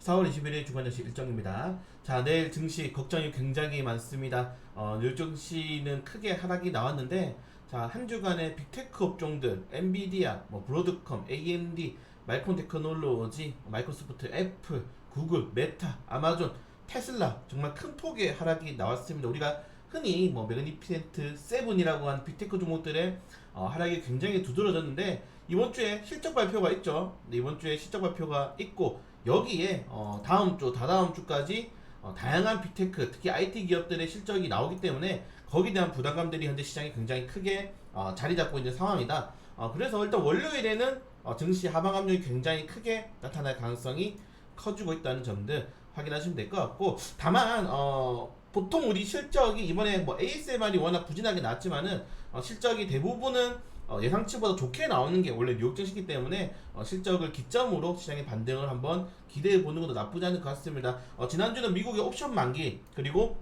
4월 21일 주간 증시 일정입니다. 자, 내일 증시 걱정이 굉장히 많습니다. 어, 내일 증시는 크게 하락이 나왔는데, 자, 한 주간의 빅테크 업종들, 엔비디아, 뭐 브로드컴, AMD, 마이콘 테크놀로지, 마이크로소프트, 애플, 구글, 메타, 아마존, 테슬라 정말 큰 폭의 하락이 나왔습니다. 우리가 흔히 뭐 매그니피센트 세븐이라고 하는 빅테크 종목들의 어, 하락이 굉장히 두드러졌는데 이번 주에 실적 발표가 있죠. 네, 이번 주에 실적 발표가 있고 여기에 어, 다음 주, 다다음 주까지 어, 다양한 빅테크, 특히 IT 기업들의 실적이 나오기 때문에 거기에 대한 부담감들이 현재 시장에 굉장히 크게 어, 자리 잡고 있는 상황이다. 어, 그래서 일단 월요일에는 어, 증시 하방 압력이 굉장히 크게 나타날 가능성이 커지고 있다는 점들 확인하시면 될 것 같고 다만 어, 보통 우리 실적이 이번에 뭐 ASMR이 워낙 부진하게 나왔지만은 어, 실적이 대부분은 어, 예상치보다 좋게 나오는 게 원래 뉴욕 증시기 때문에 어, 실적을 기점으로 시장의 반등을 한번 기대해 보는 것도 나쁘지 않을 것 같습니다. 어, 지난주는 미국의 옵션 만기 그리고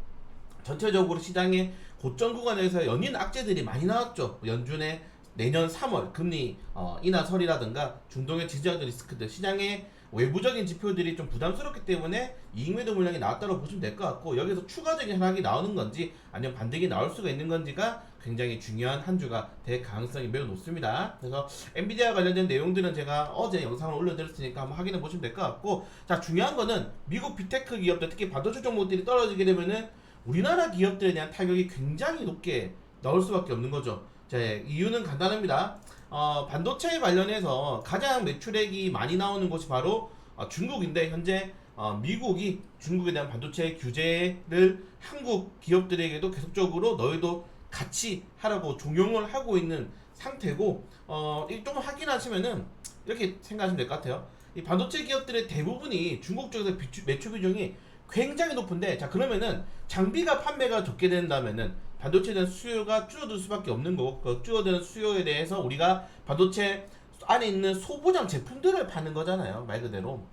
전체적으로 시장의 고점 구간에서 연인 악재들이 많이 나왔죠. 연준의 내년 3월 금리 어, 인하 설이라든가 중동의 지지하는 리스크들 시장의 외부적인 지표들이 좀 부담스럽기 때문에 이익 매도 물량이 나왔다고 보시면 될 것 같고 여기서 추가적인 하락이 나오는 건지 아니면 반등이 나올 수가 있는 건지가 굉장히 중요한 한 주가 될 가능성이 매우 높습니다. 그래서 엔비디아 관련된 내용들은 제가 어제 영상을 올려드렸으니까 한번 확인해 보시면 될 것 같고 자 중요한 거는 미국 빅테크 기업들 특히 반도체 종목들이 떨어지게 되면은 우리나라 기업들에 대한 타격이 굉장히 높게 나올 수밖에 없는 거죠. 자, 이유는 간단합니다. 어, 반도체 관련해서 가장 매출액이 많이 나오는 곳이 바로 어, 중국인데 현재 어, 미국이 중국에 대한 반도체 규제를 한국 기업들에게도 계속적으로 너희도 같이 하라고 종용을 하고 있는 상태고 어, 이좀 확인하시면은 이렇게 생각하시면 될 것 같아요. 이 반도체 기업들의 대부분이 중국 쪽에서 매출 비중이 굉장히 높은데 자 그러면은 장비가 판매가 적게 된다면은 반도체에 대한 수요가 줄어들 수밖에 없는 거고 그 줄어드는 수요에 대해서 우리가 반도체 안에 있는 소부장 제품들을 파는 거잖아요 말 그대로.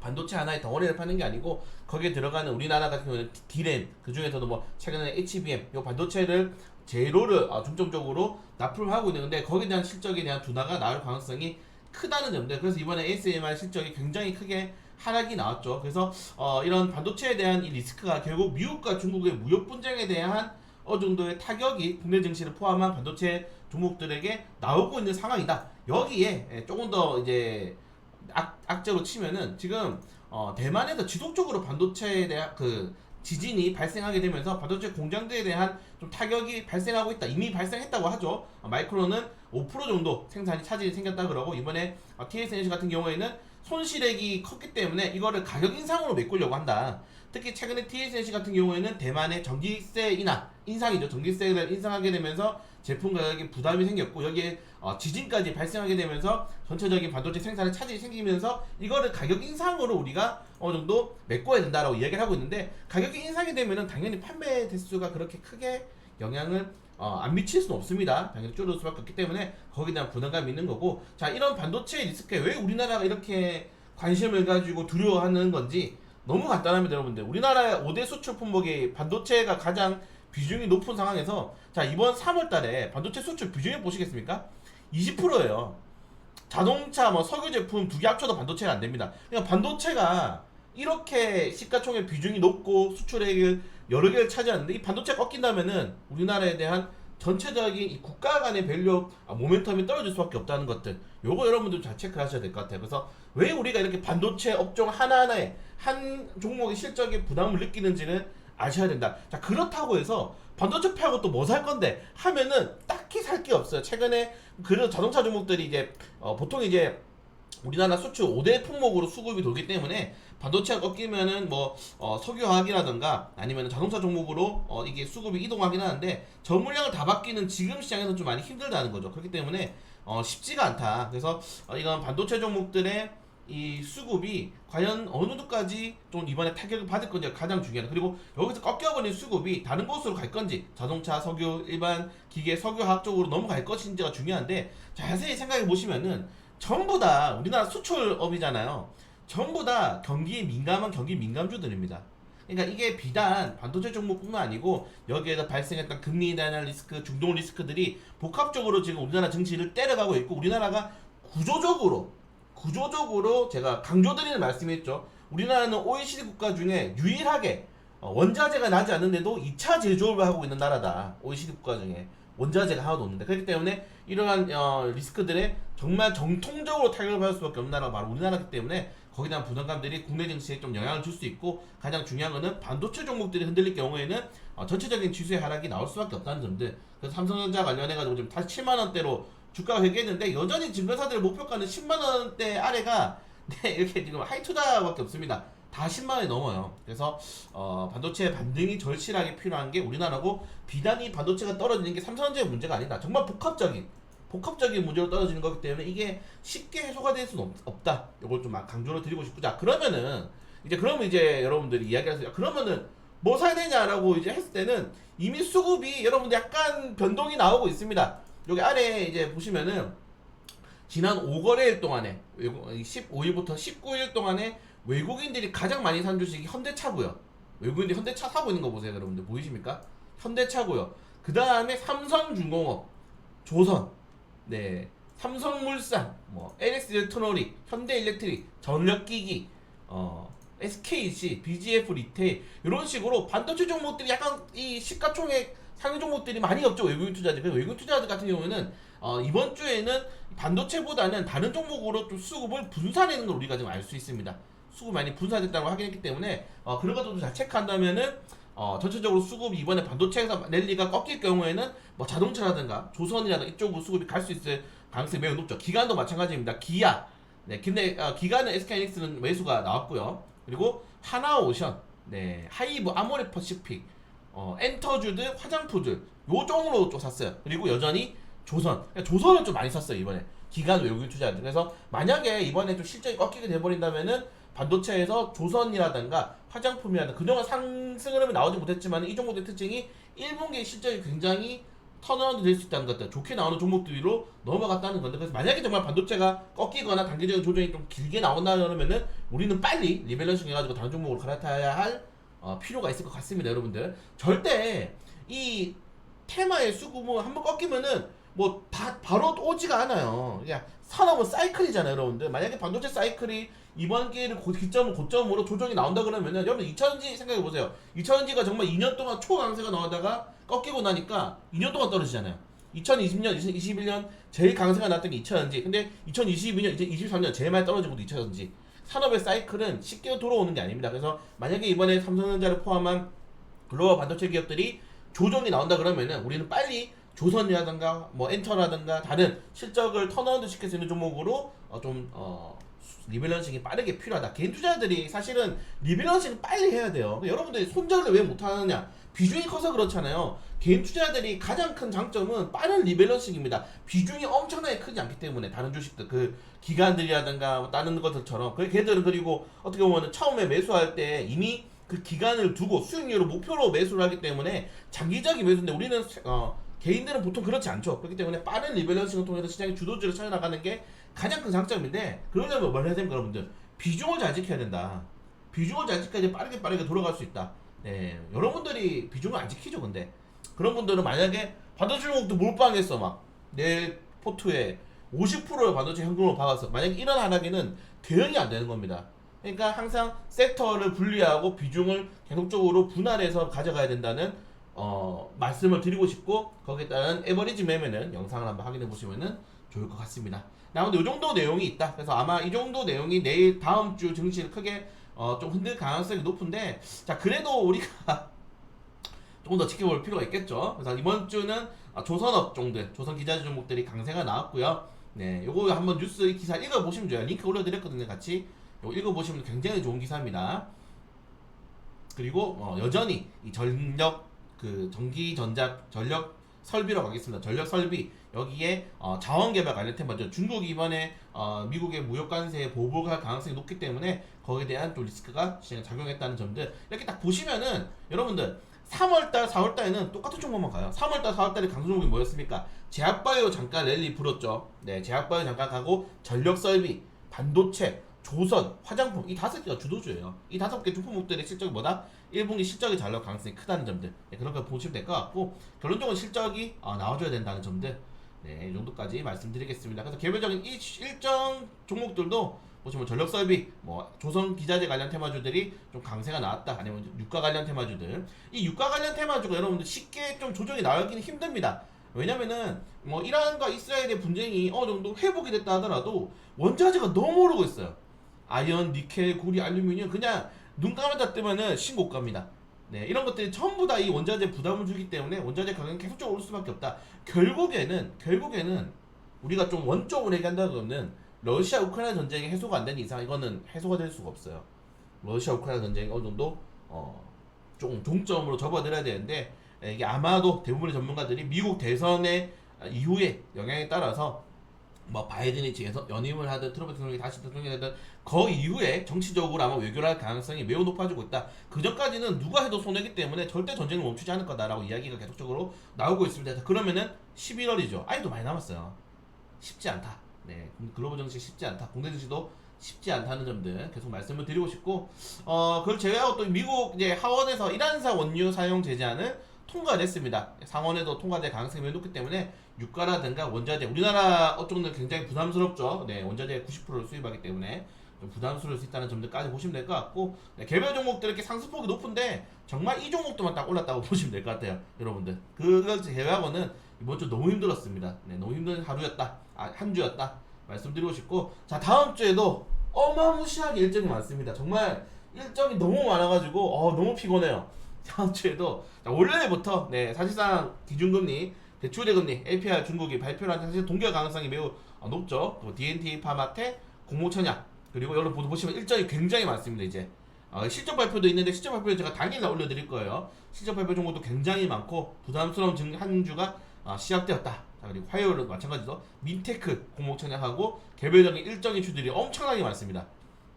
반도체 하나의 덩어리를 파는 게 아니고 거기에 들어가는 우리나라 같은 경우는 D램 그 중에서도 뭐 최근에 HBM 요 반도체를 재료를 어, 중점적으로 납품을 하고 있는데 거기에 대한 실적에 대한 둔화가 나올 가능성이 크다는 점들. 그래서 이번에 ASMR 실적이 굉장히 크게 하락이 나왔죠. 그래서 어, 이런 반도체에 대한 이 리스크가 결국 미국과 중국의 무역 분쟁에 대한 어느 정도의 타격이 국내 증시를 포함한 반도체 종목들에게 나오고 있는 상황이다 여기에 예, 조금 더 이제 악, 악재로 치면은 지금 어, 대만에서 지속적으로 반도체에 대한 그 지진이 발생하게 되면서 반도체 공장들에 대한 좀 타격이 발생하고 있다. 이미 발생했다고 하죠. 어, 마이크론은 5% 정도 생산이 차질이 생겼다 그러고 이번에 어, TSMC 같은 경우에는 손실액이 컸기 때문에 이거를 가격 인상으로 메꾸려고 한다. 특히 최근에 TSMC 같은 경우에는 대만의 전기세 인하, 인상이죠. 전기세를 인상하게 되면서 제품 가격에 부담이 생겼고 여기에 어, 지진까지 발생하게 되면서 전체적인 반도체 생산에 차질이 생기면서 이거를 가격 인상으로 우리가 어느 정도 메꿔야 된다라고 이야기를 하고 있는데 가격이 인상이 되면은 당연히 판매 대수가 그렇게 크게 영향을 어, 안 미칠 수는 없습니다. 당연히 줄어들 수밖에 없기 때문에 거기에 대한 부담감이 있는 거고 자 이런 반도체 리스크에 왜 우리나라가 이렇게 관심을 가지고 두려워하는 건지 너무 간단합니다 여러분들 우리나라의 5대 수출 품목이 반도체가 가장 비중이 높은 상황에서 자 이번 3월 달에 반도체 수출 비중을 보시겠습니까? 20%예요. 자동차 뭐 석유 제품 두 개 합쳐도 반도체가 안 됩니다. 그러니까 반도체가 이렇게 시가총액 비중이 높고 수출액을 여러 개를 차지하는데 이 반도체 꺾인다면은 우리나라에 대한 전체적인 이 국가 간의 밸류 아, 모멘텀이 떨어질 수밖에 없다는 것들. 요거 여러분들 잘 체크하셔야 될 것 같아요. 그래서 왜 우리가 이렇게 반도체 업종 하나하나에 한 종목의 실적에 부담을 느끼는지는 아셔야 된다. 자 그렇다고 해서 반도체 팔고 또 뭐 살 건데 하면은 딱히 살 게 없어요. 최근에 그런 자동차 종목들이 이제 어, 보통 이제 우리나라 수출 5대 품목으로 수급이 돌기 때문에 반도체가 꺾이면은 뭐 어, 석유화학이라든가 아니면 자동차 종목으로 어, 이게 수급이 이동하긴 하는데 전 물량을 다 받기는 지금 시장에서 좀 많이 힘들다는 거죠. 그렇기 때문에 어, 쉽지가 않다. 그래서 어, 이건 반도체 종목들의 이 수급이 과연 어느 정도까지 좀 이번에 타격을 받을 건지가 가장 중요하다. 그리고 여기서 꺾여버린 수급이 다른 곳으로 갈 건지 자동차, 석유, 일반 기계, 석유화학 쪽으로 넘어갈 것인지가 중요한데 자세히 생각해 보시면은 전부 다 우리나라 수출업이잖아요. 전부 다 경기에 민감한 경기 민감주들입니다. 그러니까 이게 비단 반도체 종목뿐만 아니고 여기에서 발생했던 금리에 대한 리스크, 중동 리스크들이 복합적으로 지금 우리나라 증시를 때려가고 있고 우리나라가 구조적으로 구조적으로 제가 강조드리는 말씀이었죠. 우리나라는 OECD 국가 중에 유일하게 어, 원자재가 나지 않는데도 2차 제조업을 하고 있는 나라다. OECD 국가 중에 원자재가 하나도 없는데 그렇기 때문에 이러한 어, 리스크들에 정말 정통적으로 타격을 받을 수밖에 없는 나라가 바로 우리나라이기 때문에 거기에 대한 부담감들이 국내 증시에 좀 영향을 줄 수 있고 가장 중요한 거는 반도체 종목들이 흔들릴 경우에는 어, 전체적인 지수의 하락이 나올 수밖에 없다는 점들. 그래서 삼성전자 관련해 가지고 지금 다시 7만 원대로 주가가 회귀했는데 여전히 증권사들의 목표가는 10만 원대 아래가 네, 이렇게 지금 하이 투자밖에 없습니다. 다 10만 원이 넘어요. 그래서 어, 반도체 반등이 절실하게 필요한 게 우리나라고 비단이 반도체가 떨어지는 게 삼성전자의 문제가 아니다. 정말 복합적인 복합적인 문제로 떨어지는 거기 때문에 이게 쉽게 해소가 될 수는 없, 없다. 이걸 좀 강조를 드리고 싶고 자 그러면은 이제 그러면 이제 여러분들이 이야기하세요. 그러면은 뭐 사야 되냐라고 이제 했을 때는 이미 수급이 여러분들 약간 변동이 나오고 있습니다. 여기 아래 이제 보시면은 지난 5거래일 동안에 15일부터 19일 동안에 외국인들이 가장 많이 산 주식이 현대차고요. 외국인들이 현대차 사고 있는 거 보세요, 여러분들 보이십니까? 현대차고요. 그 다음에 삼성중공업, 조선, 네, 삼성물산, 뭐 LS 일렉트로닉, 현대일렉트릭, 전력기기, 어, SKC, BGF 리테일 이런 식으로 반도체 종목들이 약간 이 시가총액 상위 종목들이 많이 없죠 외국인 투자들. 그래서 외국인 투자들 같은 경우에는 어, 이번 주에는 반도체보다는 다른 종목으로 좀 수급을 분산하는 걸 우리가 지금 알 수 있습니다. 수급 많이 분산됐다고 확인했기 때문에 어, 그런 것들도 잘 체크한다면은 어, 전체적으로 수급이 이번에 반도체에서 랠리가 꺾일 경우에는 뭐 자동차라든가 조선이라든가 이쪽으로 수급이 갈 수 있을 가능성이 매우 높죠. 기간도 마찬가지입니다. 기아. 네, 근데 어, 기간은 SK하이닉스는 매수가 나왔고요. 그리고 하나오션, 네, 하이브, 아모레 퍼시픽, 어, 엔터주드, 화장푸드 요 종으로 좀 샀어요. 그리고 여전히 조선, 그러니까 조선을 좀 많이 샀어요 이번에 기간 외국인 투자들. 그래서 만약에 이번에 좀 실적이 꺾이게 돼버린다면은 반도체에서 조선이라든가 화장품이라든가 그동안 상승 흐름이 나오지 못했지만 이 종목의 특징이 1분기 실적이 굉장히 턴어라운드 될 수 있다는 것들 좋게 나오는 종목들로 넘어갔다는 건데 그래서 만약에 정말 반도체가 꺾이거나 단기적인 조정이 좀 길게 나온다 그러면은 우리는 빨리 리밸런싱 해가지고 다른 종목으로 갈아타야 할 어, 필요가 있을 것 같습니다 여러분들. 절대 이 테마의 수급은 한번 꺾이면은 뭐 다 바로 오지가 않아요. 그냥 산업은 사이클이잖아요 여러분들. 만약에 반도체 사이클이 이번 기회를 고, 기점을 고점으로 조정이 나온다 그러면은 여러분 2000지 생각해 보세요. 2000지가 정말 2년 동안 초강세가 나오다가 꺾이고 나니까 2년 동안 떨어지잖아요. 2020년, 2021년 제일 강세가 났던 게 2000지. 근데 2022년, 이제 23년 제일 많이 떨어진 것도 2000지. 산업의 사이클은 쉽게 돌아오는 게 아닙니다. 그래서 만약에 이번에 삼성전자를 포함한 글로벌 반도체 기업들이 조정이 나온다 그러면은 우리는 빨리 조선이라든가 뭐 엔터라든가 다른 실적을 턴어라운드 시킬 수 있는 종목으로 어, 좀 어, 리밸런싱이 빠르게 필요하다. 개인 투자들이 사실은 리밸런싱 빨리 해야 돼요. 그러니까 여러분들이 손절을 왜 못하느냐? 비중이 커서 그렇잖아요. 개인 투자들이 가장 큰 장점은 빠른 리밸런싱입니다. 비중이 엄청나게 크지 않기 때문에 다른 주식들 그 기관들이라든가 뭐 다른 것들처럼 그 걔들은 그리고 어떻게 보면 처음에 매수할 때 이미 그 기간을 두고 수익률을 목표로 매수를 하기 때문에 장기적인 매수인데 우리는 어, 개인들은 보통 그렇지 않죠. 그렇기 때문에 빠른 리밸런싱을 통해서 시장의 주도주를 찾아나가는 게 가장 큰 장점인데 그러려면 뭘 해야 됩니까 여러분들? 비중을 잘 지켜야 된다. 비중을 잘 지켜야 빠르게 빠르게 돌아갈 수 있다. 네, 여러분들이 비중을 안 지키죠 근데 그런 분들은 만약에 반도체 종목도 몰빵했어 막 내 포트에 50%의 반도체 현금으로 박았어 만약에 이런 하락에는 대응이 안 되는 겁니다 그러니까 항상 섹터를 분리하고 비중을 계속적으로 분할해서 가져가야 된다는 어, 말씀을 드리고 싶고 거기에 따른 에버리지 매매는 영상을 한번 확인해 보시면은 좋을 것 같습니다. 나 근데 이 정도 내용이 있다. 그래서 아마 이 정도 내용이 내일 다음 주 증시를 크게 어, 좀 흔들 가능성이 높은데 자 그래도 우리가 조금 더 지켜볼 필요가 있겠죠. 그래서 이번 주는 아, 조선업 종들, 조선 기자재 종목들이 강세가 나왔고요. 네, 요거 한번 뉴스 기사 읽어보시면 좋아요. 링크 올려드렸거든요, 같이. 요거 읽어보시면 굉장히 좋은 기사입니다. 그리고 어, 여전히 이 전력 그 전기 전자 전력 설비로 가겠습니다. 전력 설비 여기에 어, 자원 개발 관련 테마죠. 중국이 이번에 어, 미국의 무역 관세에 보복할 가능성이 높기 때문에 거기에 대한 또 리스크가 작용했다는 점들 이렇게 딱 보시면은 여러분들 3월달, 4월달에는 똑같은 종목만 가요. 3월달, 4월달에 강수 종목이 뭐였습니까? 제약바이오 잠깐 랠리 불었죠. 네, 제약바이오 잠깐 가고 전력 설비, 반도체, 조선, 화장품 이 다섯 개가 주도주예요. 이 다섯 개 주품목들의 실적이 뭐다? 1분기 실적이 잘 나올 가능성이 크다는 점들. 네, 그렇게 보시면 될 것 같고 결론적으로 실적이 어, 나와줘야 된다는 점들. 네, 이 정도까지 말씀드리겠습니다. 그래서 개별적인 이 일정 종목들도 보시면 전력 설비, 뭐 조선 기자재 관련 테마주들이 좀 강세가 나왔다. 아니면 유가 관련 테마주들. 이 유가 관련 테마주가 여러분들 쉽게 좀 조정이 나오기는 힘듭니다. 왜냐면은 뭐 이란과 이스라엘의 분쟁이 어느 정도 회복이 됐다 하더라도 원자재가 너무 오르고 있어요. 아연, 니켈, 구리, 알루미늄 그냥 눈 감았다 뜨면은 신고가입니다. 네, 이런 것들이 전부 다 이 원자재 부담을 주기 때문에 원자재 가격은 계속적으로 오를 수밖에 없다. 결국에는 결국에는 우리가 좀 원적으로 얘기한다면은 러시아 우크라이나 전쟁이 해소가 안 되는 이상 이거는 해소가 될 수가 없어요. 러시아 우크라이나 전쟁이 어느 정도 어좀 종점으로 접어들어야 되는데 예, 이게 아마도 대부분의 전문가들이 미국 대선의 이후에 영향에 따라서 뭐 바이든이 지에서 연임을 하든 트럼프 대통령이 다시 대통령이 되든 그 이후에 정치적으로 아마 외교를 할 가능성이 매우 높아지고 있다. 그 전까지는 누가 해도 손해기 때문에 절대 전쟁을 멈추지 않을 거다라고 이야기가 계속적으로 나오고 있습니다. 자, 그러면은 11월이죠. 아직도 많이 남았어요. 쉽지 않다. 네, 글로벌 정치 쉽지 않다. 국내 정치도 쉽지 않다는 점들 계속 말씀을 드리고 싶고, 어, 그걸 제외하고 또 미국 이제 하원에서 이란사 원유 사용 제재안을 통과를 했습니다. 상원에도 통과될 가능성이 매우 높기 때문에 유가라든가 원자재, 우리나라 업종들 굉장히 부담스럽죠. 네, 원자재 90%를 수입하기 때문에 좀 부담스러울 수 있다는 점들까지 보시면 될 것 같고, 네, 개별 종목들 이렇게 상승폭이 높은데 정말 이 종목도만 딱 올랐다고 보시면 될 것 같아요, 여러분들. 그걸 제외하고는 이번 주 너무 힘들었습니다. 네, 너무 힘든 하루였다. 아, 한 주였다. 말씀드리고 싶고, 자, 다음 주에도 어마무시하게 일정이 많습니다. 정말 일정이 너무 많아가지고, 어, 너무 피곤해요. 다음 주에도, 자, 월요일부터, 네, 사실상 기준금리, 대출대금리, LPR 중국이 발표를 하는 사실 동결 가능성이 매우 어, 높죠. 또 DNT 파마테, 공모천약, 그리고 여러분 보시면 일정이 굉장히 많습니다, 이제. 어, 실적 발표도 있는데 실적 발표를 제가 당일날 올려드릴 거예요. 실적 발표 정보도 굉장히 많고 부담스러운 증- 한 주가 어, 시작되었다. 자, 그리고 화요일은 마찬가지로 민테크 공모천약하고 개별적인 일정 이슈들이 엄청나게 많습니다.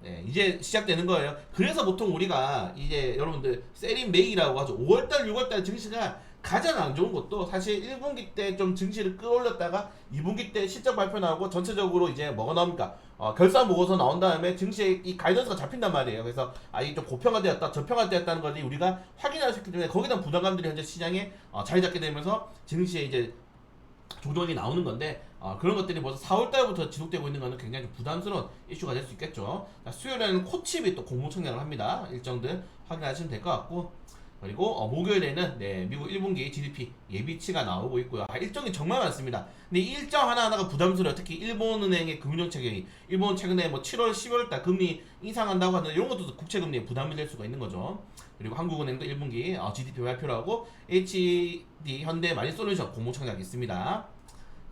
네, 이제 시작되는 거예요. 그래서 보통 우리가 이제 여러분들 세린 메이라고 하죠. 5월달, 6월달 증시가 가장 안 좋은 것도 사실 1분기 때 좀 증시를 끌어올렸다가 2분기 때 실적 발표 나오고 전체적으로 이제 뭐가 나옵니까? 어, 결산 보고서 나온 다음에 증시의 이 가이던스가 잡힌단 말이에요. 그래서 아 이게 좀 고평가되었다, 저평가되었다는 것이 우리가 확인할 수 있기 때문에 대한 부담감들이 현재 시장에 어, 자리 잡게 되면서 증시에 이제 조정이 나오는 건데 어, 그런 것들이 벌써 4월 달부터 지속되고 있는 거는 굉장히 좀 부담스러운 이슈가 될 수 있겠죠. 자, 수요일에는 코칩이 또 공모 청약을 합니다. 일정들 확인하시면 될 것 같고 그리고 어, 목요일에는 네, 미국 1분기 GDP 예비치가 나오고 있고요. 아, 일정이 정말 많습니다. 근데 이 일정 하나하나가 부담스러워요. 특히 일본은행의 금융정책이 일본 최근에 뭐 7월, 10월 달 금리 인상한다고 하는 이런 것도 국채금리에 부담이 될 수가 있는 거죠. 그리고 한국은행도 1분기 어, GDP 발표를 하고 HD 현대 마니솔루션 공모청약이 있습니다.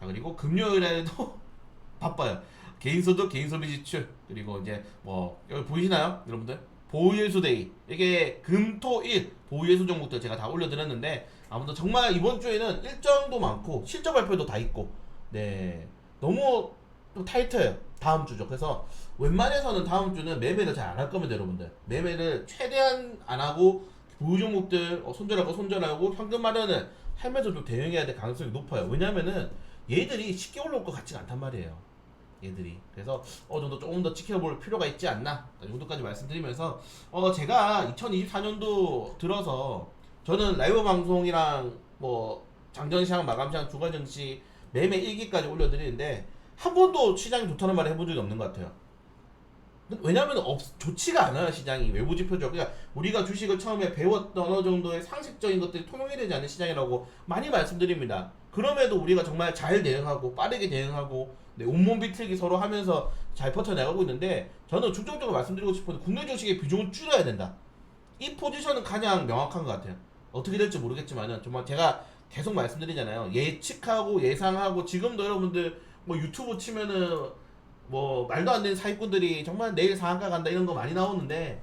자, 그리고 금요일에도 바빠요. 개인소득, 개인소비 지출 그리고 이제 뭐 여기 보이시나요, 여러분들? 보유예수데이. 이게 금토일 보유예수 종목들 제가 다 올려드렸는데 아무튼 정말 이번 주에는 일정도 많고 실적 발표도 다 있고. 네. 너무 또 타이트해요. 다음 주죠. 그래서 웬만해서는 다음 주는 매매를 잘 안 할 겁니다 여러분들. 매매를 최대한 안 하고 보유 종목들 어, 손절하고 손절하고 현금 마련을 하면서 좀 대응해야 될 가능성이 높아요. 왜냐면은 얘들이 쉽게 올라올 것 같지가 않단 말이에요 얘들이 그래서 어느 정도 조금 더 지켜볼 필요가 있지 않나 이 정도까지 말씀드리면서 어 제가 2024년도 들어서 저는 라이브 방송이랑 뭐 장전 시장 마감 시장 주간 정시 매매 일기까지 올려드리는데 한 번도 시장이 좋다는 말을 해본 적이 없는 것 같아요. 왜냐하면 없, 좋지가 않아요 시장이 외부 지표적 그러니까 우리가 주식을 처음에 배웠던 어느 정도의 상식적인 것들이 통용이 되지 않는 시장이라고 많이 말씀드립니다. 그럼에도 우리가 정말 잘 대응하고 빠르게 대응하고 네, 온몸 비틀기 서로 하면서 잘 버텨나가고 있는데 저는 중점적으로 말씀드리고 싶은 데 국내 주식의 비중을 줄여야 된다. 이 포지션은 가장 명확한 것 같아요. 어떻게 될지 모르겠지만은 정말 제가 계속 말씀드리잖아요. 예측하고 예상하고 지금도 여러분들 뭐 유튜브 치면은 뭐 말도 안 되는 사기꾼들이 정말 내일 상한가 간다 이런 거 많이 나오는데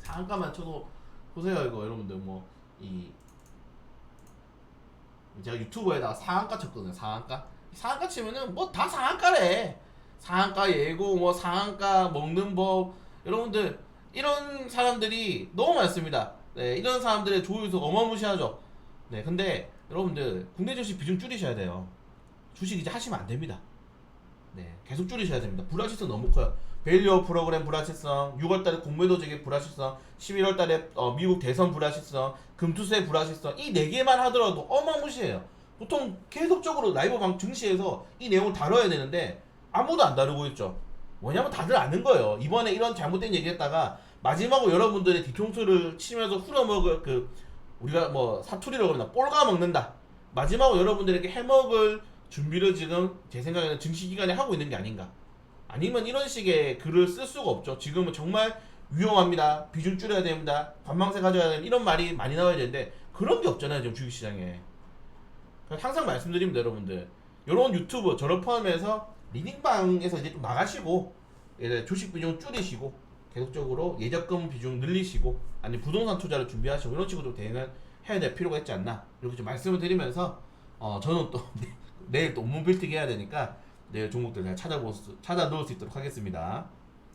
상한가만 쳐도 보세요 이거 여러분들 뭐 이 제가 유튜브에다가 상한가 쳤거든요 상한가 상한가 치면은 뭐 다 상한가래 상한가 예고 뭐 상한가 먹는 법 여러분들 이런 사람들이 너무 많습니다 네 이런 사람들의 조회수 어마무시하죠 네 근데 여러분들 국내 주식 비중 줄이셔야 돼요 주식 이제 하시면 안 됩니다 네, 계속 줄이셔야 됩니다. 불확실성 너무 커요. 밸류 프로그램 불확실성, 6월달에 공매도 재개 불확실성, 11월달에 어, 미국 대선 불확실성, 금투세 불확실성 이 네 개만 하더라도 어마무시해요. 보통 계속적으로 라이브 방 증시에서 이 내용을 다뤄야 되는데 아무도 안 다루고 있죠. 뭐냐면 다들 아는 거예요. 이번에 이런 잘못된 얘기했다가 마지막으로 여러분들의 뒤통수를 치면서 후려먹을 그 우리가 뭐 사투리라고 그러나 꼴가 먹는다. 마지막으로 여러분들에게 해먹을 준비를 지금 제 생각에는 증시 기간에 하고 있는 게 아닌가. 아니면 이런 식의 글을 쓸 수가 없죠. 지금은 정말 위험합니다. 비중 줄여야 됩니다. 관망세 가져야 됩니다. 이런 말이 많이 나와야 되는데 그런 게 없잖아요. 지금 주식시장에. 항상 말씀드립니다, 여러분들. 이런 유튜브 저를 포함해서 리딩방에서 이제 좀 나가시고 이제 주식 비중 줄이시고 계속적으로 예적금 비중 늘리시고 아니 부동산 투자를 준비하시고 이런 식으로 대응을 해야 될 필요가 있지 않나 이렇게 좀 말씀을 드리면서 어 저는 또 내일 또 업무 빌딩 해야 되니까 내일 종목들 잘 찾아보 찾아 놓을 수 있도록 하겠습니다.